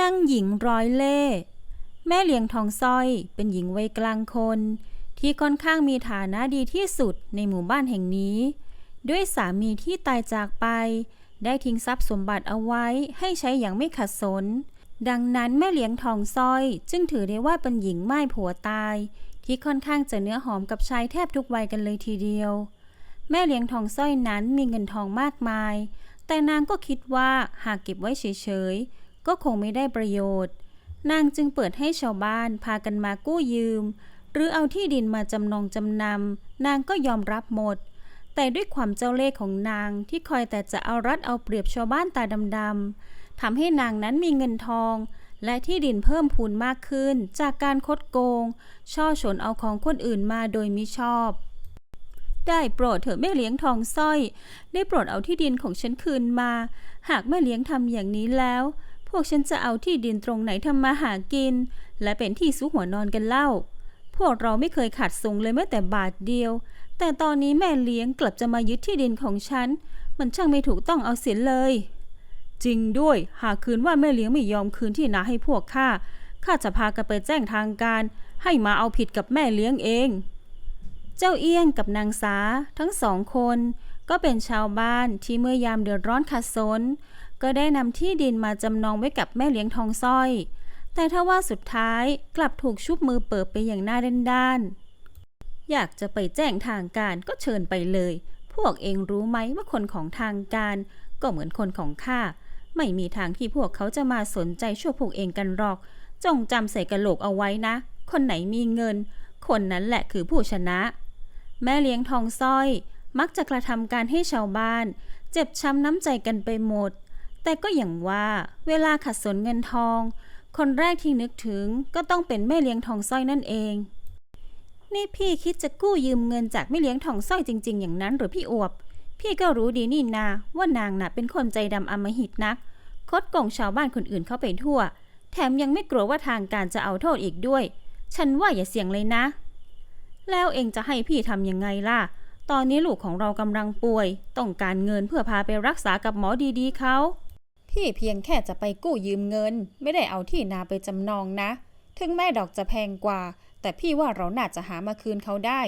นางหญิงร้อยเล่ แม่เลี้ยงทองสร้อย เป็นหญิงวัยกลางคน ที่ค่อนข้างมีฐานะดีที่สุดในหมู่บ้านแห่งนี้ ด้วยสามีที่ตายจากไป ได้ทิ้งทรัพย์สมบัติเอาไว้ให้ใช้อย่างไม่ขัดสน ดังนั้นแม่เลี้ยงทองสร้อย จึงถือได้ว่าเป็นหญิงไม้ผัวตาย ที่ค่อนข้างจะเนื้อหอมกับชายแทบทุกวัยกันเลยทีเดียว แม่เลี้ยงทองสร้อยนั้นมีเงินทองมากมาย แต่นางก็คิดว่าหากเก็บไว้เฉยๆ ก็คงไม่ได้ประโยชน์ นางจึงเปิดให้ชาวบ้านพากันมากู้ยืม หรือเอาที่ดินมาจำนองจำนำนางก็ยอมรับหมด แต่ด้วยความเจ้าเล่ห์ของนางที่คอยแต่จะเอารัดเอาเปรียบชาวบ้านตาดำๆทำให้นางนั้นมีเงินทอง และที่ดินเพิ่มพูนมากขึ้น จากการคดโกง ช่อฉนเอาของคนอื่นมาโดยมิชอบได้โปรดเถอะแม่เลี้ยงทองสร้อย ได้โปรดเอาที่ดินของฉันคืนมา หากแม่เลี้ยงทำอย่างนี้แล้ว วกฉันจะเอาที่ดินตรงไหนทำมาหากิน และเป็นที่ซุกหัวนอนกันเล่า พวกเราไม่เคยขาดส่งเลยแม้แต่บาทเดียว แต่ตอนนี้แม่เลี้ยงกลับจะมายึดที่ดินของฉัน มันช่างไม่ถูกต้องเอาเสียเลย จริงด้วย หากคืนว่าแม่เลี้ยงไม่ยอมคืนที่นาให้พวกข้า ข้าจะพากันไปแจ้งทางการ ให้มาเอาผิดกับแม่เลี้ยงเอง เจ้าเอี้ยงกับนางสาทั้งสองคน ก็เป็นชาวบ้านที่เมื่อยามเดือดร้อนขัดสน ก็ได้นำที่ดินมาจำนองไว้กับแม่เลี้ยงทองสร้อย แต่ถ้าว่าสุดท้ายกลับถูกชุบมือเปิดไปอย่างหน้าเด้าน อยากจะไปแจ้งทางการก็เชิญไปเลย พวกเองรู้ไหมว่าคนของทางการ ก็เหมือนคนของข้า ไม่มีทางที่พวกเขาจะมาสนใจช่วยพวกเองกันหรอก จงจำใส่กระโหลกเอาไว้นะ คนไหนมีเงิน คนนั้นแหละคือผู้ชนะ แม่เลี้ยงทองสร้อย มักจะกระทำการให้ชาวบ้าน เจ็บช้ำน้ำใจกันไปหมด แต่ก็อย่างว่าเวลาขัดสนเงินทอง คนแรกที่นึกถึงก็ต้องเป็นแม่เลี้ยงทองสร้อยนั่นเอง นี่พี่คิดจะกู้ยืมเงินจากแม่เลี้ยงทองสร้อยจริง ๆ อย่างนั้นหรือพี่อวบ พี่ก็รู้ดีนี่นาว่านางน่ะเป็นคนใจดำอมหิตนัก คดโกงชาวบ้านคนอื่นเข้าไปทั่ว แถมยังไม่กลัวว่าทางการจะเอาโทษอีกด้วย ฉันว่าอย่าเสี่ยงเลยนะ แล้วเองจะให้พี่ทำยังไงล่ะตอนนี้ลูกของเรากำลังป่วย ต้องการเงินเพื่อพาไปรักษากับหมอดีๆเขา พี่เพียงแค่จะไปกู้ยืมเงิน ไม่ได้เอาที่นาไปจำนองนะ ถึงแม่ดอกจะแพงกว่า แต่พี่ว่าเราน่าจะหามาคืนเขาได้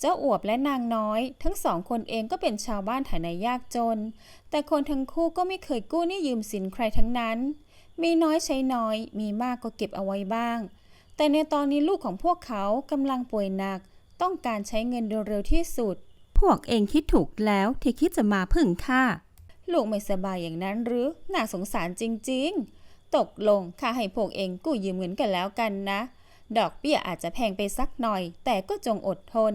เจ้าอวบและนางน้อย ทั้งสองคนเองก็เป็นชาวบ้านฐานะยากจน แต่คนทั้งคู่ก็ไม่เคยกู้นี่ยืมสินใครทั้งนั้น มีน้อยใช้น้อย มีมากก็เก็บเอาไว้บ้าง แต่ในตอนนี้ลูกของพวกเขากำลังป่วยหนัก ต้องการใช้เงินโดยเร็วที่สุด พวกเองคิดถูกแล้วที่คิดจะมาพึ่งข้า ลูกไม่สบายอย่างนั้นหรือน่าสงสารจริงๆ ตกลงข้าให้พวกเองกู้ยืมเงินกันแล้วกันนะ ดอกเบี้ยอาจจะแพงไปสักหน่อย แต่ก็จงอดทน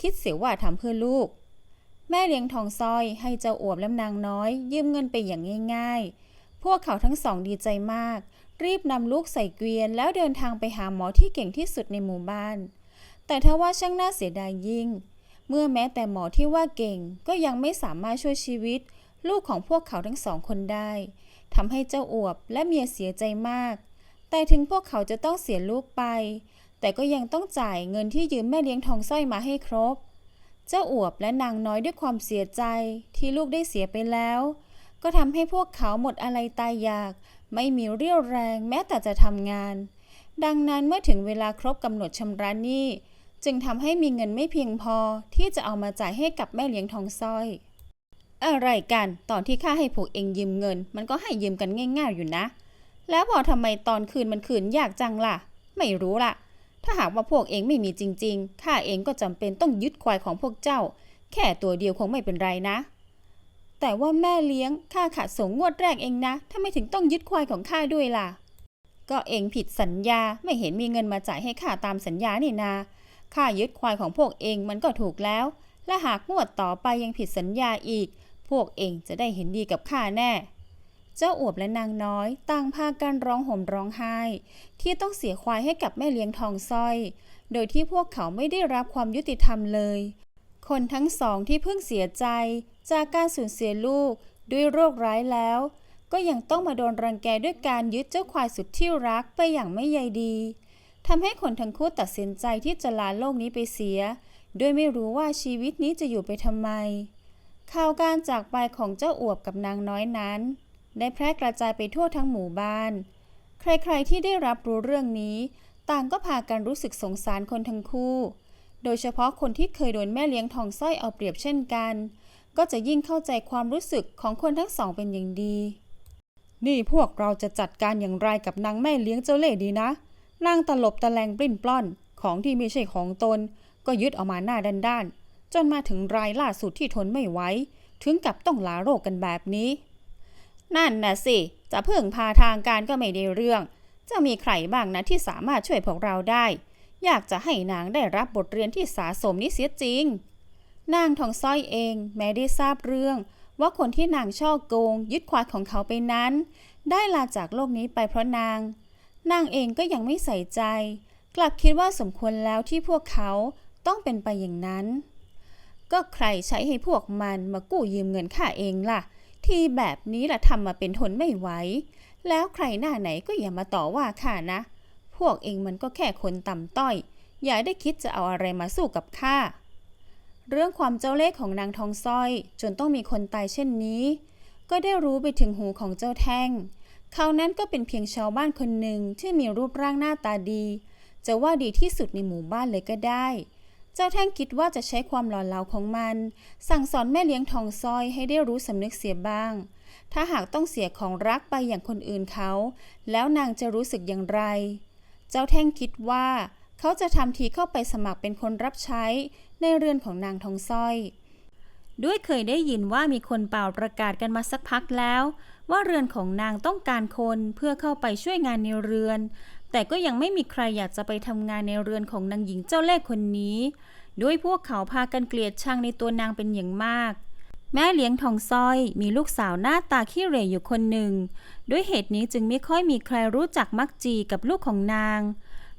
คิดเสียว่าทำเพื่อลูก แม่เลี้ยงทองซอยให้เจ้าอวบและนางน้อย ยืมเงินไปอย่างง่าย ๆ พวกเขาทั้งสองดีใจมาก รีบนำลูกใส่เกวียน แล้วเดินทางไปหาหมอที่เก่งที่สุดในหมู่บ้าน แต่ถ้าว่าช่างน่าเสียดายยิ่ง เมื่อแม้แต่หมอที่ว่าเก่งก็ยังไม่สามารถช่วยชีวิต ลูกของพวกเขาทั้งสองคนได้ทำให้เจ้าอวบและเมียเสียใจมาก แต่ถึงพวกเขาจะต้องเสียลูกไป แต่ก็ยังต้องจ่ายเงินที่ยืมแม่เลี้ยงทองสร้อยมาให้ครบ เจ้าอวบและนางน้อยด้วยความเสียใจที่ลูกได้เสียไปแล้ว ก็ทำให้พวกเขาหมดอะไรตายอยาก ไม่มีเรี่ยวแรงแม้แต่จะทำงาน ดังนั้นเมื่อถึงเวลาครบกำหนดชำระหนี้จึงทำให้มีเงินไม่เพียงพอที่จะเอามาจ่ายให้กับแม่เลี้ยงทองสร้อย อะไรกัน ตอนที่ข้าให้พวกเองยืมเงิน มันก็ให้ยืมกันง่าย ๆอยู่นะ แล้วพอทำไมตอนคืนมันคืนยากจังล่ะ ไม่รู้ล่ะ ถ้าหากว่าพวกเองไม่มีจริง ๆ ข้าเองก็จำเป็นต้องยึดควายของพวกเจ้า แค่ตัวเดียวคงไม่เป็นไรนะ แต่ว่าแม่เลี้ยงข้าขาดส่งงวดแรกเองนะทำไม่ถึงต้องยึดควายของข้าด้วยล่ะ ก็เองผิดสัญญา ไม่เห็นมีเงินมาจ่ายให้ข้าตามสัญญานี่นา ข้ายึดควายของพวกเองมันก็ถูกแล้ว และหากงวดต่อไปยังผิดสัญญาอีก พวกเองจะได้เห็นดีกับข้าแน่ เจ้าอวบและนางน้อยต่างพากันร้องห่มร้องไห้ ที่ต้องเสียควายให้กับแม่เลี้ยงทองสร้อย โดยที่พวกเขาไม่ได้รับความยุติธรรมเลย คนทั้งสองที่เพิ่งเสียใจ จากการสูญเสียลูกด้วยโรคร้ายแล้ว ก็ยังต้องมาโดนรังแกด้วยการยึดเจ้าควายสุดที่รักไปอย่างไม่ใยดีทำให้คนทั้งคู่ตัดสินใจที่จะลาโลกนี้ไปเสียโดยไม่รู้ว่าชีวิตนี้จะอยู่ไปทำไม ข่าวการจากไปของเจ้าอวบกับนางน้อยนั้น ได้แพร่กระจายไปทั่วทั้งหมู่บ้าน ใครๆที่ได้รับรู้เรื่องนี้ ต่างก็พากันรู้สึกสงสารคนทั้งคู่ โดยเฉพาะคนที่เคยโดนแม่เลี้ยงทองสร้อยเอาเปรียบเช่นกัน ก็จะยิ่งเข้าใจความรู้สึกของคนทั้งสองเป็นอย่างดี นี่พวกเราจะจัดการอย่างไรกับนางแม่เลี้ยงเจ้าเล่ห์ดีนะนางตลบตะแลงปลิ้นปล้อนของที่ไม่ใช่ของตน ก็ยึดเอามาหน้าด้านๆ จนมาถึงรายล่าสุดที่ทนไม่ไหวถึงกับต้องลาโรคกันแบบนี้ นั่นนะสิ จะเพึ่งพาทางการก็ไม่ได้เรื่อง จะมีใครบ้างนะที่สามารถช่วยพวกเราได้ อยากจะให้นางได้รับบทเรียนที่สาสมนี้เสียจริง นางทองสร้อยเองแม้ได้ทราบเรื่อง ว่าคนที่นางช่อโกง ยึดควายของเขาไปนั้น ได้ลาจากโลกนี้ไปเพราะนาง นางเองก็ยังไม่ใส่ใจ กลับคิดว่าสมควรแล้วที่พวกเขาต้องเป็นไปอย่างนั้น ก็ใครใช้ให้พวกมันมากู้ยืมเงินข้าเองล่ะ ที่แบบนี้ล่ะทำมาเป็นทนไม่ไหว แล้วใครหน้าไหนก็อย่ามาต่อว่าข้านะ พวกเองมันก็แค่คนต่ำต้อย อย่าได้คิดจะเอาอะไรมาสู้กับข้า เรื่องความเจ้าเล่ห์ของนางทองสร้อย จนต้องมีคนตายเช่นนี้ ก็ได้รู้ไปถึงหูของเจ้าแท่ง เขานั้นก็เป็นเพียงชาวบ้านคนหนึ่งที่มีรูปร่างหน้าตาดี จะว่าดีที่สุดในหมู่บ้านเลยก็ได้ เจ้าแท่งคิดว่าจะใช้ความหล่อเหลาของมัน สั่งสอนแม่เลี้ยงทองสร้อยให้ได้รู้สำนึกเสียบ้าง ถ้าหากต้องเสียของรักไปอย่างคนอื่นเขา แล้วนางจะรู้สึกอย่างไร เจ้าแท่งคิดว่า เขาจะทำทีเข้าไปสมัครเป็นคนรับใช้ในเรือนของนางทองสร้อยด้วยเคยได้ยินว่ามีคนเป่าประกาศกันมาสักพักแล้ว ว่าเรือนของนางต้องการคนเพื่อเข้าไปช่วยงานในเรือน แต่ก็ยังไม่มีใครอยากจะไปทำงานในเรือนของนางหญิงเจ้าเล่ห์คนนี้ ด้วยพวกเขาพากันเกลียดชังในตัวนางเป็นอย่างมาก แม่เลี้ยงทองสร้อยมีลูกสาวหน้าตาขี้เหร่อยู่คนหนึ่ง ด้วยเหตุนี้จึงไม่ค่อยมีใครรู้จักมักจีกับลูกของนาง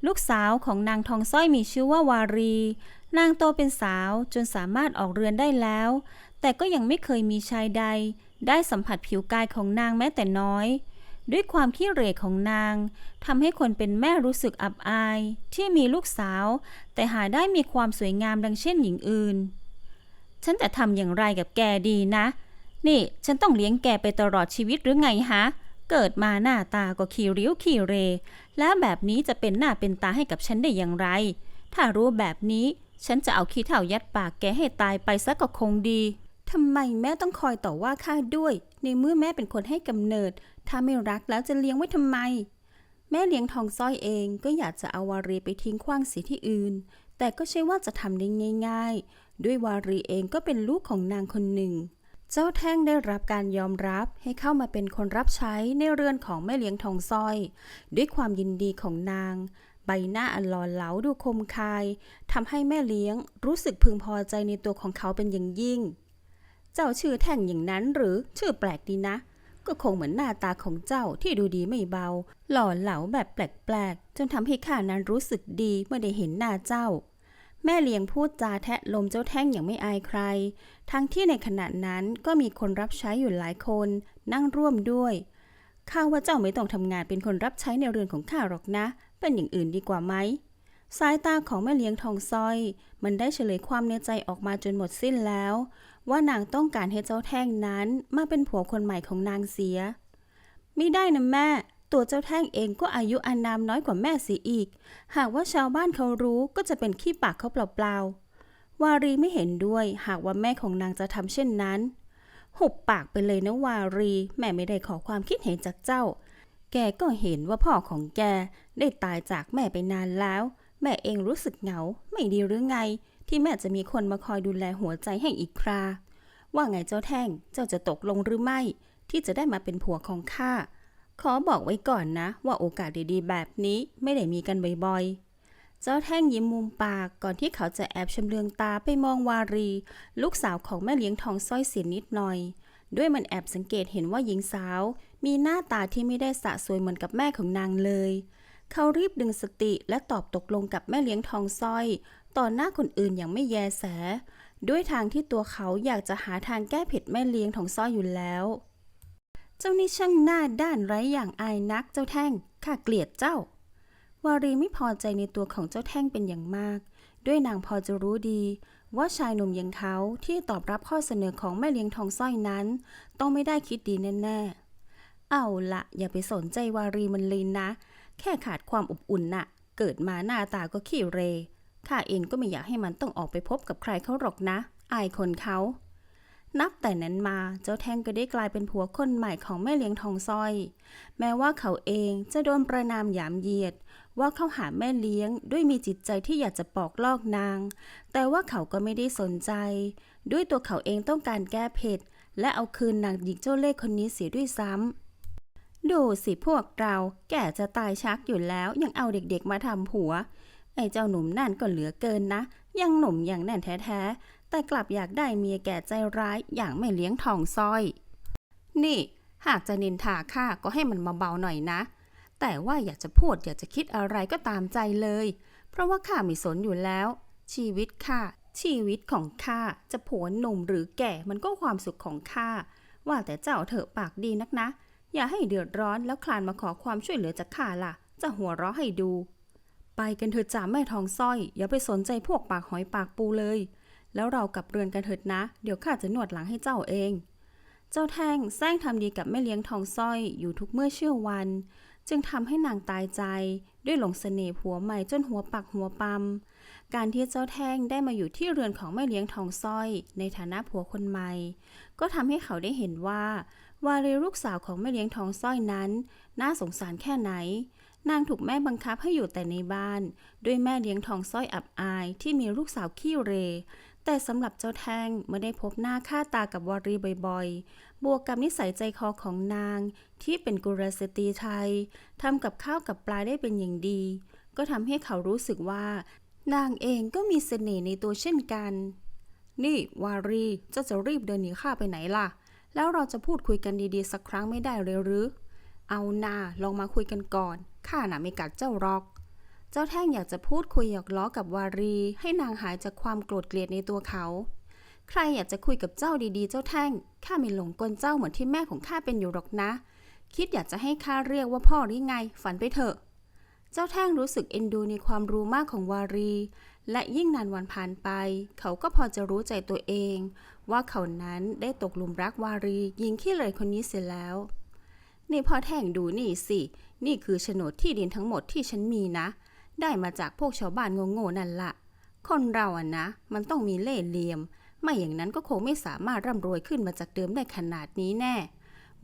ลูกสาวของนางทองสร้อยมีชื่อว่าวารี นางโตเป็นสาวจนสามารถออกเรือนได้แล้ว แต่ก็ยังไม่เคยมีชายใด ได้สัมผัสผิวกายของนางแม้แต่น้อย ด้วยความขี้เหร่ของนางทำให้คนเป็นแม่รู้สึกอับอาย ที่มีลูกสาว แต่หาได้มีความสวยงามดังเช่นหญิงอื่น ฉันจะทำอย่างไรกับแกดีนะ นี่ฉันต้องเลี้ยงแกไปตลอดชีวิตหรือไงฮะ เกิดมาหน้าตาก็ขี้ริ้วขี้เร แล้วแบบนี้จะเป็นหน้าเป็นตาให้กับฉันได้อย่างไร ถ้ารู้แบบนี้ ฉันจะเอาขี้เถ้ายัดปากแกให้ตายไปซะก็คงดี ทำไมแม่ต้องคอยต่อว่าข้าด้วย ในเมื่อแม่เป็นคนให้กำเนิด ถ้าไม่รักแล้วจะเลี้ยงไว้ทำไม แม่เลี้ยงทองสร้อยเองก็อยากจะเอาวารีไปทิ้งขว้างเสียที่อื่น แต่ก็ใช่ว่าจะทำได้ง่าย ๆ ด้วยวารีเองก็เป็นลูกของนางคนหนึ่ง เจ้าแท่งได้รับการยอมรับให้เข้ามาเป็นคนรับใช้ในเรือนของแม่เลี้ยงทองสร้อย ด้วยความยินดีของนางใบหน้าอันหล่อเหลาดูคมคายทำให้แม่เลี้ยงรู้สึกพึงพอใจในตัวของเขาเป็นอย่างยิ่ง เจ้าชื่อแท่งอย่างนั้นหรือชื่อแปลกดีนะ ก็คงเหมือนหน้าตาของเจ้าที่ดูดีไม่เบา หล่อเหลาแบบแปลกๆ จนทำให้ข้านั้นรู้สึกดีเมื่อได้เห็นหน้าเจ้า แม่เลี้ยงพูดจาแทะลมเจ้าแท่งอย่างไม่อายใคร ทั้งที่ในขณะนั้นก็มีคนรับใช้อยู่หลายคนนั่งร่วมด้วยข้าว่าเจ้าไม่ต้องทำงานเป็นคนรับใช้ในเรือนของข้าหรอกนะ เป็นอย่างอื่นดีกว่าไหม สายตาของแม่เลี้ยงทองสร้อย มันได้เฉลยความในใจออกมาจนหมดสิ้นแล้ว ว่านางต้องการให้เจ้าแท่งนั้นมาเป็นผัวคนใหม่ของนางเสีย ไม่ได้นะแม่ ตัวเจ้าแท่งเองก็อายุอานามน้อยกว่าแม่เสียอีก หากว่าชาวบ้านเขารู้ก็จะเป็นขี้ปากเขาเปล่าๆ วารีไม่เห็นด้วยหากว่าแม่ของนางจะทำเช่นนั้น หุบปากไปเลยนะวารี แม่ไม่ได้ขอความคิดเห็นจากเจ้า แกก็เห็นว่าพ่อของแกได้ตายจากแม่ไปนานแล้ว แม่เองรู้สึกเหงา ไม่ดีหรือไง ที่แม่จะมีคนมาคอยดูแลหัวใจให้อีกครา ว่าไงเจ้าแท่งเจ้าจะตกลงหรือไม่ ที่จะได้มาเป็นผัวของข้าขอบอกไว้ก่อนนะ ว่าโอกาสดีๆ แบบนี้ไม่ได้มีกันบ่อยๆ เจ้าแท่งยิ้มมุมปากก่อนที่เขาจะแอบชำเลืองตาไปมองวารี ลูกสาวของแม่เลี้ยงทองสร้อยเสียนิดหน่อย ด้วยมันแอบสังเกตเห็นว่าหญิงสาว มีหน้าตาที่ไม่ได้สะสวยเหมือนกับแม่ของนางเลย เขารีบดึงสติและตอบตกลงกับแม่เลี้ยงทองสร้อย ต่อหน้าคนอื่นอย่างไม่แยแส ด้วยทางที่ตัวเขาอยากจะหาทางแก้เผ็ดแม่เลี้ยงทองสร้อยอยู่แล้ว เจ้านี่ช่างหน้าด้านไร้อย่างอายนักเจ้าแท่งข้าเกลียดเจ้า วารีไม่พอใจในตัวของเจ้าแท่งเป็นอย่างมาก ด้วยนางพอจะรู้ดีว่าชายหนุ่มอย่างเขาที่ตอบรับข้อเสนอของแม่เลี้ยงทองสร้อยนั้น ต้องไม่ได้คิดดีแน่ๆ เอาละอย่าไปสนใจวารีมันเลยนะ แค่ขาดความอบอุ่นน่ะ เกิดมาหน้าตาก็ขี้เร ข้าเองก็ไม่อยากให้มันต้องออกไปพบกับใครเขาหรอกนะ อายคนเขา นับแต่นั้นมาเจ้าแท่งก็ได้กลายเป็นผัวคนใหม่ของแม่เลี้ยงทองสร้อย แม้ว่าเขาเองจะโดนประนามหยามเหยียด ว่าเข้าหาแม่เลี้ยงด้วยมีจิตใจที่อยากจะปอกลอกนาง แต่ว่าเขาก็ไม่ได้สนใจ ด้วยตัวเขาเองต้องการแก้เผ็ดและเอาคืนนางหญิงเจ้าเล่ห์คนนี้เสียด้วยซ้ำดูสิพวกเราแก่จะตายชักอยู่แล้วยังเอาเด็กๆมาทำผัว ไอ้เจ้าหนุ่มนั่นก็เหลือเกินนะ ยังหนุ่มอย่างแน่นแท้ๆ แต่กลับอยากได้เมียแก่ใจร้ายอย่างไม่เลี้ยงทองสร้อย นี่ หากจะนินทาข้าก็ให้มันมาเบาๆหน่อยนะ แต่ว่าอยากจะพูดอยากจะคิดอะไรก็ตามใจเลย เพราะว่าข้าไม่สนอยู่แล้ว ชีวิตข้าชีวิตของข้าจะผัวหนุ่มหรือแก่มันก็ความสุขของข้าว่าแต่เจ้าเถอะปากดีนักนะ อย่าให้เดือดร้อนแล้วคลานมาขอความช่วยเหลือจากข้าล่ะ จะหัวเราะให้ดู ไปกันเถิดจ่าแม่ทองสร้อย อย่าไปสนใจพวกปากหอยปากปูเลย แล้วเรากลับเรือนกันเถิดนะ เดี๋ยวข้าจะนวดหลังให้เจ้าเอง เจ้าแท่งแซงทำดีกับแม่เลี้ยงทองสร้อยอยู่ทุกเมื่อเชื่อวัน จึงทำให้นางตายใจ ด้วยหลงเสน่ห์ผัวใหม่จนหัวปักหัวปั๊มการที่เจ้าแท่งได้มาอยู่ที่เรือนของแม่เลี้ยงทองสร้อย ในฐานะผัวคนใหม่ ก็ทำให้เขาได้เห็นว่า วารีลูกสาวของแม่เลี้ยงทองสร้อยนั้น น่าสงสารแค่ไหน นางถูกแม่บังคับให้อยู่แต่ในบ้าน ด้วยแม่เลี้ยงทองสร้อยอับอายที่มีลูกสาวขี้เร แต่สำหรับเจ้าแท่งเมื่อได้พบหน้าค่าตากับวารีบ่อยๆ บวกกับนิสัยใจคอของนาง ที่เป็นกุลสตรีไทยทำกับข้าวกับปลาได้เป็นอย่างดี ก็ทำให้เขารู้สึกว่า นางเองก็มีเสน่ห์ในตัวเช่นกัน นี่วารีเจ้าจะรีบเดินหนีข้าไปไหนล่ะ แล้วเราจะพูดคุยกันดีๆ สักครั้งไม่ได้เลยหรือเอานาลองมาคุยกันก่อน ข้าน่ะไม่กัดเจ้ารอก เจ้าแท่งอยากจะพูดคุยหยอกล้อกับวารี ให้นางหายจากความโกรธเกลียดในตัวเขา ใครอยากจะคุยกับเจ้าดีๆ เจ้าแท่ง ข้าไม่หลงกลเจ้าเหมือนที่แม่ของข้าเป็นอยู่หรอกนะ คิดอยากจะให้ข้าเรียกว่าพ่อหรือไง ฝันไปเถอะ เจ้าแท่งรู้สึกเอ็นดูในความรู้มากของวารี และยิ่งนานวันผ่านไป เขาก็พอจะรู้ใจตัวเอง ว่าเขานั้นได้ตกหลุมรักวารีหญิงขี้เหร่คนนี้เสียแล้ว นี่พ่อแท่งดูนี่สิ นี่คือโฉนดที่ดินทั้งหมดที่ฉันมีนะ ได้มาจากพวกชาวบ้านโง่ๆนั่นละ คนเราอะนะ มันต้องมีเล่ห์เหลี่ยม ไม่อย่างนั้นก็คงไม่สามารถร่ำรวยขึ้นมาจากเดิมได้ขนาดนี้แน่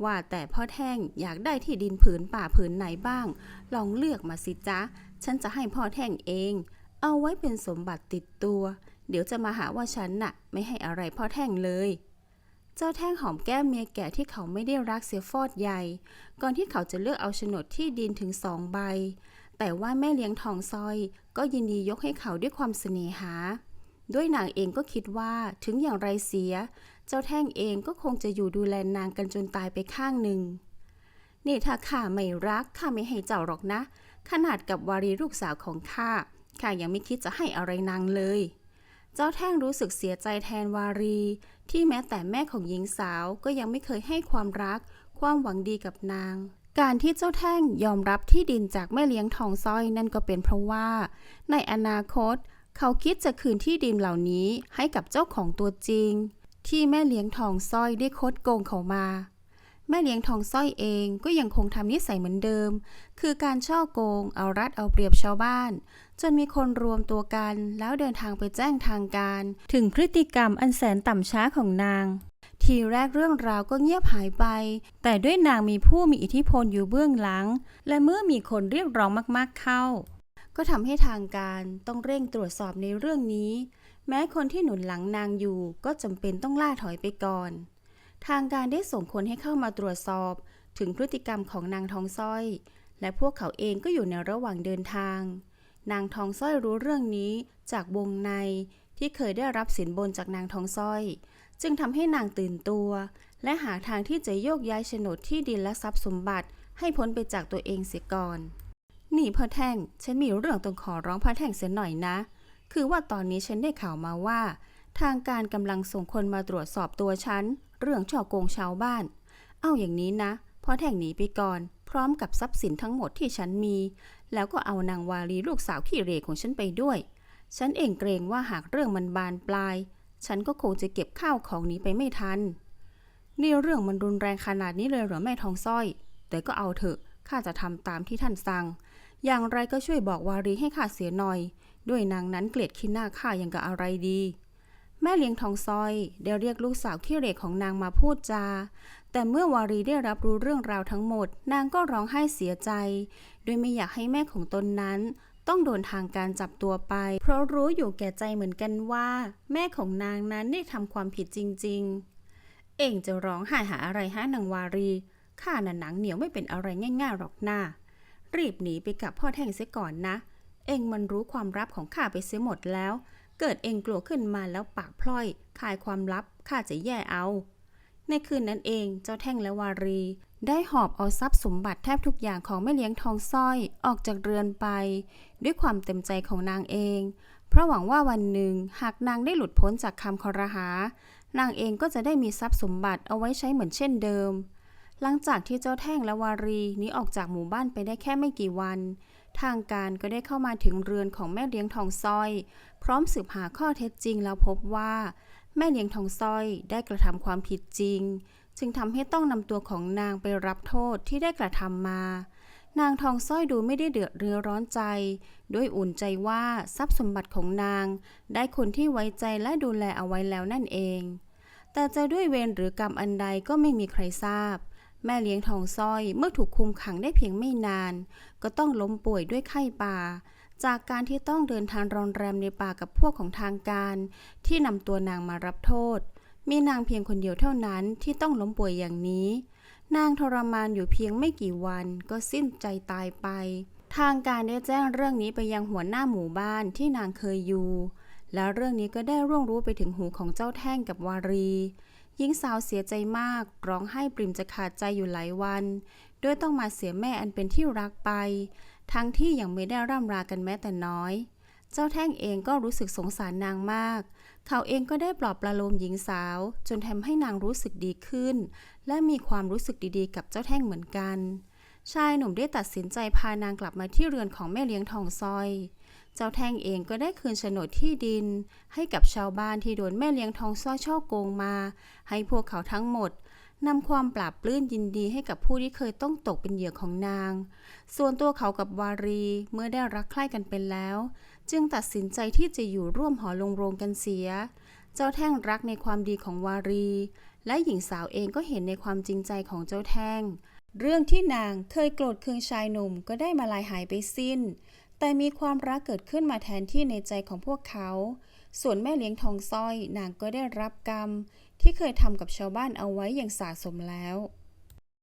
ว่าแต่พ่อแท่งอยากได้ที่ดินผืนป่าผืนไหนบ้าง ลองเลือกมาสิจ๊ะ ฉันจะให้พ่อแท่งเอง เอาไว้เป็นสมบัติติดตัว เดี๋ยวจะมาหาว่าฉันน่ะ ไม่ให้อะไรพ่อแท่งเลย เจ้าแท่งหอมแก้มเมียแก่ที่เขาไม่ได้รักเสียฟอดใหญ่ ก่อนที่เขาจะเลือกเอาโฉนดที่ดินถึงสองใบ แต่ว่าแม่เลี้ยงทองซอย ก็ยินดียกให้เขาด้วยความเสน่หา ด้วยนางเองก็คิดว่าถึงอย่างไรเสีย เจ้าแท่งเองก็คงจะอยู่ดูแลนางกันจนตายไปข้างหนึ่งนี่ถ้าข้าไม่รักข้าไม่ให้เจ้าหรอกนะ ขนาดกับวารีลูกสาวของข้าข้ายังไม่คิดจะให้อะไรนางเลย เจ้าแท่งรู้สึกเสียใจแทนวารี ที่แม้แต่แม่ของหญิงสาวก็ยังไม่เคยให้ความรัก ความหวังดีกับนาง การที่เจ้าแท่งยอมรับที่ดินจากแม่เลี้ยงทองสร้อยนั่นก็เป็นเพราะว่า ในอนาคต เขาคิดจะคืนที่ดินเหล่านี้ให้กับเจ้าของตัวจริง ที่แม่เลี้ยงทองสร้อยได้คดโกงเขามา แม่เลี้ยงทองสร้อยเองก็ยังคงทำนิสัยเหมือนเดิม คือการช่อโกง เอารัดเอาเปรียบชาวบ้าน จนมีคนรวมตัวกัน แล้วเดินทางไปแจ้งทางการ ถึงพฤติกรรมอันแสนต่ำช้าของนาง ทีแรกเรื่องราวก็เงียบหายไป แต่ด้วยนางมีผู้มีอิทธิพลอยู่เบื้องหลัง และเมื่อมีคนเรียกร้องมากๆเข้า ก็ทำให้ทางการต้องเร่งตรวจสอบในเรื่องนี้ แม้คนที่หนุนหลังนางอยู่ก็จำเป็นต้องล่าถอยไปก่อน ทางการได้ส่งคนให้เข้ามาตรวจสอบ ถึงพฤติกรรมของนางทองสร้อย และพวกเขาเองก็อยู่ในระหว่างเดินทาง นางทองสร้อยรู้เรื่องนี้จากวงในที่เคยได้รับสินบนจากนางทองสร้อย จึงทำให้นางตื่นตัว และหาทางที่จะโยกย้ายโฉนดที่ดินและทรัพย์สมบัติ ให้พ้นไปจากตัวเองเสียก่อนนี่พ่อแท่ง ฉันมีเรื่องต้องขอร้องพ่อแท่งเสียหน่อยนะ คือว่าตอนนี้ฉันได้ข่าวมาว่า ทางการกำลังส่งคนมาตรวจสอบตัวฉัน เรื่องช่อโกงชาวบ้าน เอาอย่างนี้นะ พอแท่งหนีไปก่อน พร้อมกับทรัพย์สินทั้งหมดที่ฉันมี แล้วก็เอานางวาลีลูกสาวขี้เร่ของฉันไปด้วย ฉันเองเกรงว่าหากเรื่องมันบานปลาย ฉันก็คงจะเก็บข้าวของนี้ไปไม่ทัน นี่เรื่องมันรุนแรงขนาดนี้เลยเหรอแม่ทองสร้อย แต่ก็เอาเถอะ ข้าจะทำตามที่ท่านสั่ง อย่างไรก็ช่วยบอกวารีให้ข้าเสียหน่อย ด้วยนางนั้นเกลียดขี้หน้าข้ายังกับอะไรดี แม่เลี้ยงทองซอยได้เรียกลูกสาวที่เหลกของนางมาพูดจา แต่เมื่อวารีได้รับรู้เรื่องราวทั้งหมด นางก็ร้องไห้เสียใจ โดยไม่อยากให้แม่ของตนนั้น ต้องโดนทางการจับตัวไป เพราะรู้อยู่แก่ใจเหมือนกันว่า แม่ของนางนั้นได้ทำความผิดจริง ๆ เองจะร้องไห้หาอะไรฮะนางวารีข้าน่ะหนังเหนียวไม่เป็นอะไรง่ายๆหรอกหน้า รีบหนีไปกับพ่อแท่งเสียก่อนนะ เองมันรู้ความลับของข้าไปเสียหมดแล้ว เกิดเองกลัวขึ้นมาแล้วปากพล่อยขายความลับข้าจะแย่เอา ในคืนนั้นเองเจ้าแท่งและวารี ได้หอบเอาทรัพย์สมบัติแทบทุกอย่างของแม่เลี้ยงทองสร้อยออกจากเรือนไป ด้วยความเต็มใจของนางเอง เพราะหวังว่าวันหนึ่งหากนางได้หลุดพ้นจากคำคอรหานางเองก็จะได้มีทรัพย์สมบัติเอาไว้ใช้เหมือนเช่นเดิม หลังจากที่เจ้าแท่งและวารีนี้ออกจากหมู่บ้านไปได้แค่ไม่กี่วัน ทางการก็ได้เข้ามาถึงเรือนของแม่เลี้ยงทองสร้อย พร้อมสืบหาข้อเท็จจริงแล้วพบว่า แม่เลี้ยงทองสร้อยได้กระทำความผิดจริง จึงทำให้ต้องนำตัวของนางไปรับโทษที่ได้กระทำมา นางทองสร้อยดูไม่ได้เดือดเรือร้อนใจ ด้วยอุ่นใจว่าทรัพย์สมบัติของนาง ได้คนที่ไว้ใจและดูแลเอาไว้แล้วนั่นเอง แต่จะด้วยเวรหรือกรรมอันใดก็ไม่มีใครทราบแม่เลี้ยงทองสร้อยเมื่อถูกคุมขังได้เพียงไม่นาน ก็ต้องล้มป่วยด้วยไข้ป่า จากการที่ต้องเดินทางรอนแรมในป่ากับพวกของทางการ ที่นำตัวนางมารับโทษ มีนางเพียงคนเดียวเท่านั้นที่ต้องล้มป่วยอย่างนี้ นางทรมานอยู่เพียงไม่กี่วันก็สิ้นใจตายไป ทางการได้แจ้งเรื่องนี้ไปยังหัวหน้าหมู่บ้านที่นางเคยอยู่ แล้วเรื่องนี้ก็ได้ร่วงรู้ไปถึงหูของเจ้าแท่งกับวารีหญิงสาวเสียใจมากร้องไห้ปริมจะขาดใจอยู่หลายวัน ด้วยต้องมาเสียแม่อันเป็นที่รักไป ทั้งที่ยังไม่ได้ร่ำรากันแม้แต่น้อย เจ้าแท่งเองก็รู้สึกสงสารนางมาก เขาเองก็ได้ปลอบประโลมหญิงสาว จนทำให้นางรู้สึกดีขึ้น และมีความรู้สึกดีๆ กับเจ้าแท่งเหมือนกัน ชายหนุ่มได้ตัดสินใจพานางกลับมาที่เรือนของแม่เลี้ยงทองซอย เจ้าแท่งเองก็ได้คืนโฉนดที่ดิน ให้กับชาวบ้านที่โดนแม่เลี้ยงทองซ้อยช่อโกงมา ให้พวกเขาทั้งหมด นำความปราบปลื้มยินดีให้กับผู้ที่เคยต้องตกเป็นเหยื่อของนาง ส่วนตัวเขากับวารีเมื่อได้รักใคร่กันเป็นแล้ว จึงตัดสินใจที่จะอยู่ร่วมหอลงโรงกันเสีย เจ้าแท่งรักในความดีของวารี และหญิงสาวเองก็เห็นในความจริงใจของเจ้าแท่ง เรื่องที่นางเคยโกรธเคืองชายหนุ่มก็ได้มาลายหายไปสิ้น แต่มีความรักเกิดขึ้นมาแทนที่ในใจของพวกเขา ส่วนแม่เลี้ยงทองสร้อยนางก็ได้รับกรรม ที่เคยทำกับชาวบ้านเอาไว้อย่างสะสมแล้ว